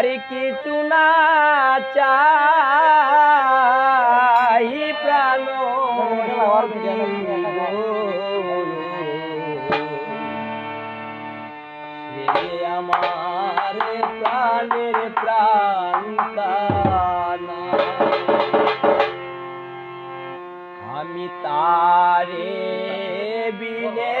আর কিছু না চাই প্রাণ আমার প্রাণের প্রাণ আমি তারে বিনে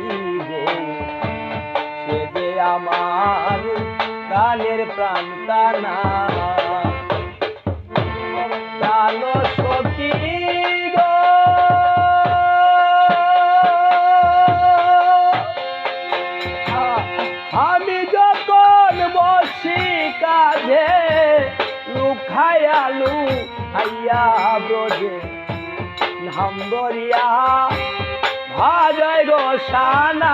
লুখায়ালু হাইয়া ব্রজে। নাম্বরিয়া ভাজয় গোসানা।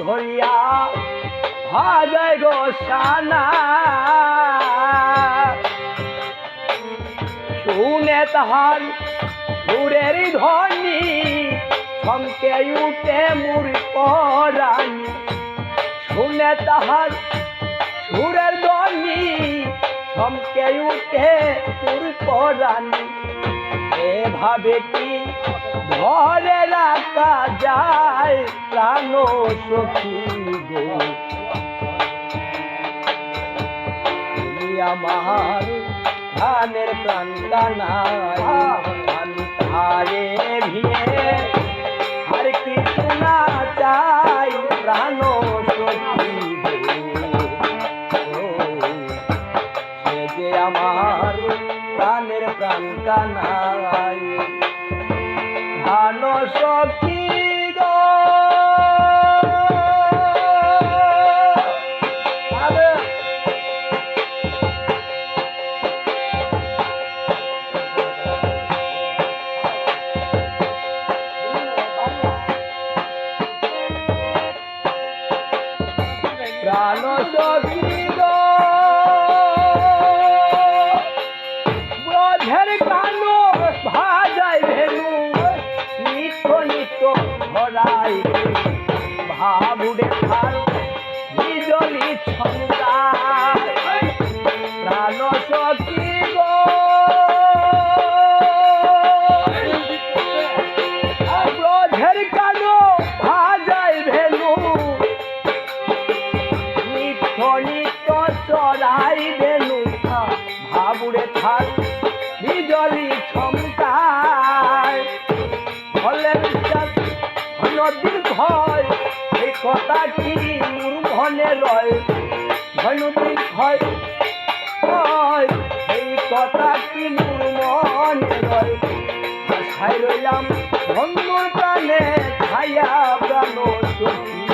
ধরিয়া ভাজয় গোসানা শুনে তাহার সুরের ধ্বনি, চমকে উঠে মুর পরানি শুনে তাহার সুরের ধ্বনি, চমকে উঠে মুর পরানি এভাবে কি ধরে রাখা যায় প্রাণ সখী গো। আমার ধানের প্রাণ কানায় ভিড়ে ধান সখী প্রাণ সখী নিত্য নিত্য ধরাই খাল বিজলি ছন্দায়। প্রাণ নিত্য চড়াই এই কথা কি মুর মনে রয় ধনুদিন ভয় ভয় এই কথা কি মুর মনে রয় আশায় রইলাম বন্ধুর প্রাণে ছায়া প্রাণ সখী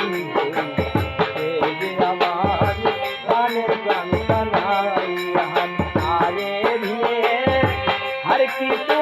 আমার প্রাণের প্রাণ কানাই আরে ভিয়ে হর কিছু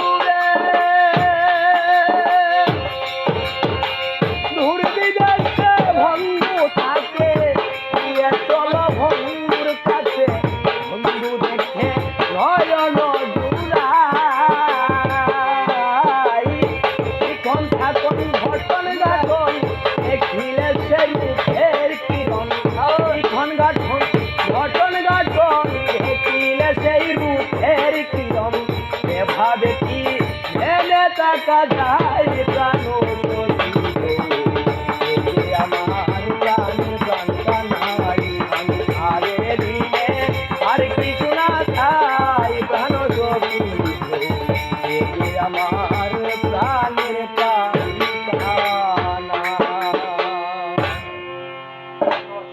দেখা যায় প্রাণ